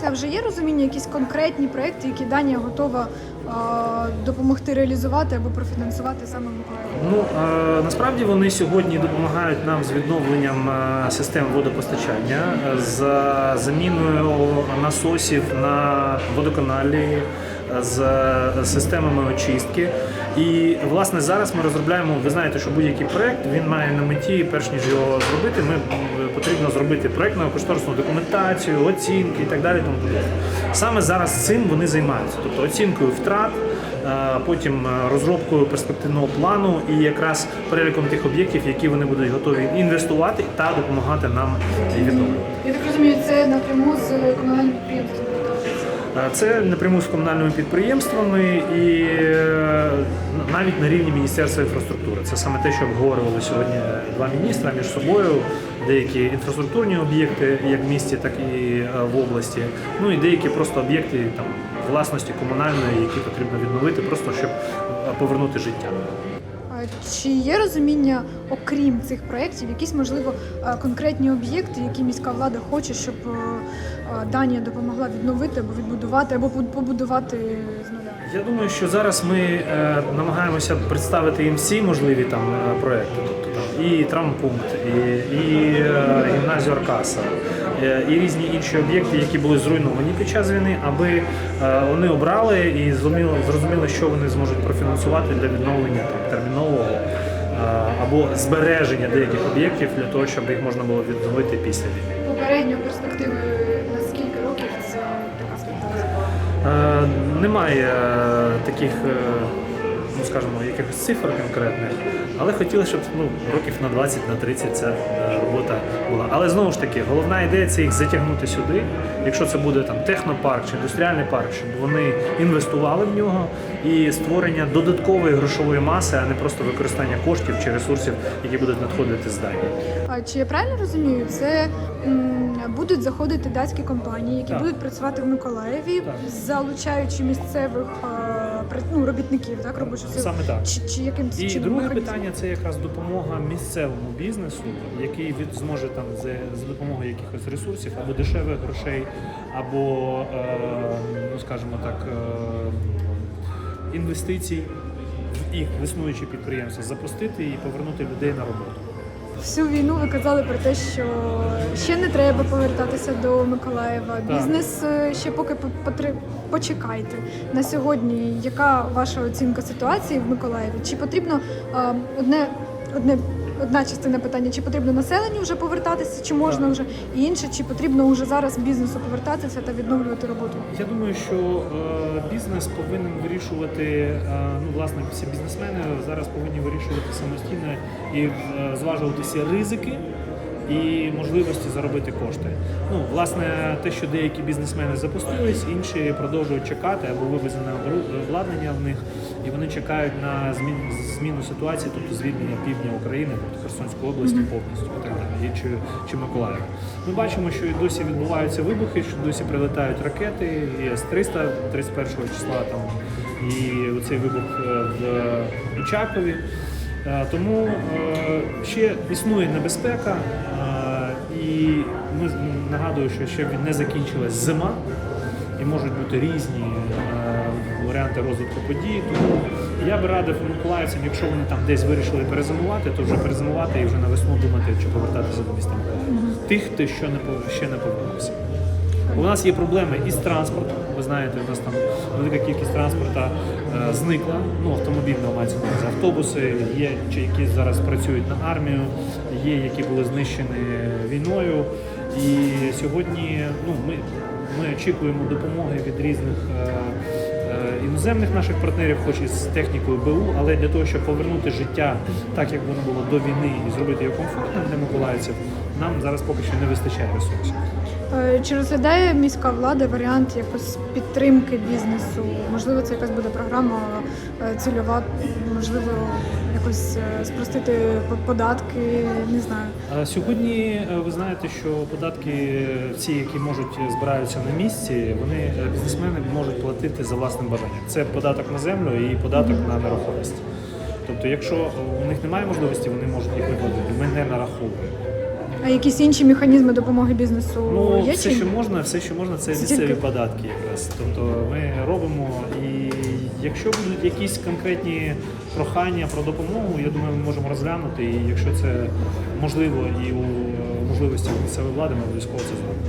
Це вже є розуміння, якісь конкретні проекти, які Данія готова е, допомогти реалізувати або профінансувати саме Миколаїв? Ну е, насправді вони сьогодні допомагають нам з відновленням е, систем водопостачання, е, з заміною насосів на водоканалі, з системами очистки. І власне зараз ми розробляємо. Ви знаєте, що будь-який проект він має на меті, перш ніж його зробити, ми потрібно зробити проектну кошторисну документацію, оцінки і так далі. Тому. Саме зараз цим вони займаються, тобто оцінкою втрат. Е, потім е, розробкою перспективного плану і якраз переліком тих об'єктів, які вони будуть готові інвестувати та допомагати нам відновлювати. Я так розумію, це напряму з комунальним підприємством. Це напряму з комунальними підприємствами і е, навіть на рівні Міністерства інфраструктури. Це саме те, що обговорювали сьогодні два міністра між собою. Деякі інфраструктурні об'єкти, як в місті, так і е, в області. Ну і деякі просто об'єкти там власності комунальної, які потрібно відновити, просто щоб е, повернути життя. А Чи є розуміння, окрім цих проєктів, якісь можливо е, конкретні об'єкти, які міська влада хоче, щоб е, е, Данія допомогла відновити або відбудувати, або побудувати з нуля? Я думаю, що зараз ми е, намагаємося представити їм всі можливі там е, проекти. Тобто там і травмпункт, і, і е, гімназію Аркаса, е, і різні інші об'єкти, які були зруйновані під час війни, аби е, вони обрали і зрозуміли, зрозуміли, що вони зможуть профінансувати для відновлення там, термінового е, або збереження деяких об'єктів для того, щоб їх можна було відновити після війни. Попередньо перспективи на скільки років це така? Е, Немає е, таких, е, ну скажімо, якихось цифр конкретних, але хотіли, щоб ну, років на 20, на 30 ця е, робота була. Але знову ж таки, головна ідея це їх затягнути сюди. Якщо це буде там технопарк чи індустріальний парк, щоб вони інвестували в нього і створення додаткової грошової маси, а не просто використання коштів чи ресурсів, які будуть надходити з Данії. А чи я правильно розумію, це м, будуть заходити датські компанії, які Так. будуть працювати в Миколаєві, Так. залучаючи місцевих е, ну, робітників, так робочу силу? Саме так. Чи, чи якимсь І чином друге питання це якраз допомога місцевому бізнесу, який від зможе там за, за допомогою якихось ресурсів або дешевих грошей, або е, ну скажімо так, е, інвестицій в їх в існуючі підприємства, запустити і повернути людей на роботу. Всю війну ви казали про те, що ще не треба повертатися до Миколаєва. Так. Бізнес е, ще поки по- почекайте. На сьогодні яка ваша оцінка ситуації в Миколаєві? Чи потрібно е, одне, одне, одна частина питання, чи потрібно населенню вже повертатися, чи можна вже і інше, чи потрібно вже зараз бізнесу повертатися та відновлювати роботу? Я думаю, що е, бізнес повинен вирішувати, е, ну власне, всі бізнесмени зараз повинні вирішувати самостійно і е, зважувати всі ризики. І можливості заробити кошти. Ну, власне, те, що деякі бізнесмени запустились, інші продовжують чекати або вивезене обладнання в них, і вони чекають на змін, зміну ситуації, тобто звільнення півдня України, тобто Херсонської області повністю і так далі, і чи, чи Миколаєва. Ми бачимо, що і досі відбуваються вибухи, що досі прилетають ракети, і С-300 31 числа там, і оцей вибух е, в Очакові. Е, Тому е, ще існує небезпека, е, і ми нагадую, що ще не закінчилась зима, і можуть бути різні варіанти розвитку подій. Тому я би радив миколаївцям, якщо вони там десь вирішили перезимувати, то вже перезимувати і вже на весну думати, чи повертатися до міста Тих, хто ще не повернувся. У нас є проблеми із транспортом. Ви знаєте, у нас там велика кількість транспорту е, зникла. Ну, автомобільного мається на автобуси, є чи які зараз працюють на армію, є які були знищені війною. І сьогодні ну, ми, ми очікуємо допомоги від різних. е, Іноземних наших партнерів, хоч і з технікою БУ, але для того, щоб повернути життя так, як воно було до війни, і зробити його комфортним для миколаївців, нам зараз поки що не вистачає ресурсів. Е, Чи розглядає міська влада варіант якось підтримки бізнесу? Можливо, це якась буде програма цільова, можливо, якось е, спростити податки, не знаю. А Сьогодні е, ви знаєте, що податки е, ці, які можуть е, збираються на місці, вони е, бізнесмени можуть платити за власним бажанням. Це податок на землю і податок на нерухомість. Тобто, якщо е, у них немає можливості, вони можуть їх виплатити. Ми не нараховуємо. А якісь інші механізми допомоги бізнесу Ну, є все, чи що можна, все, що можна, це Це місцеві податки якраз. Тобто ми робимо, і якщо будуть якісь конкретні прохання про допомогу, я думаю, ми можемо розглянути. І якщо це можливо і у е, можливості місцевої влади, ми обов'язково це зробимо.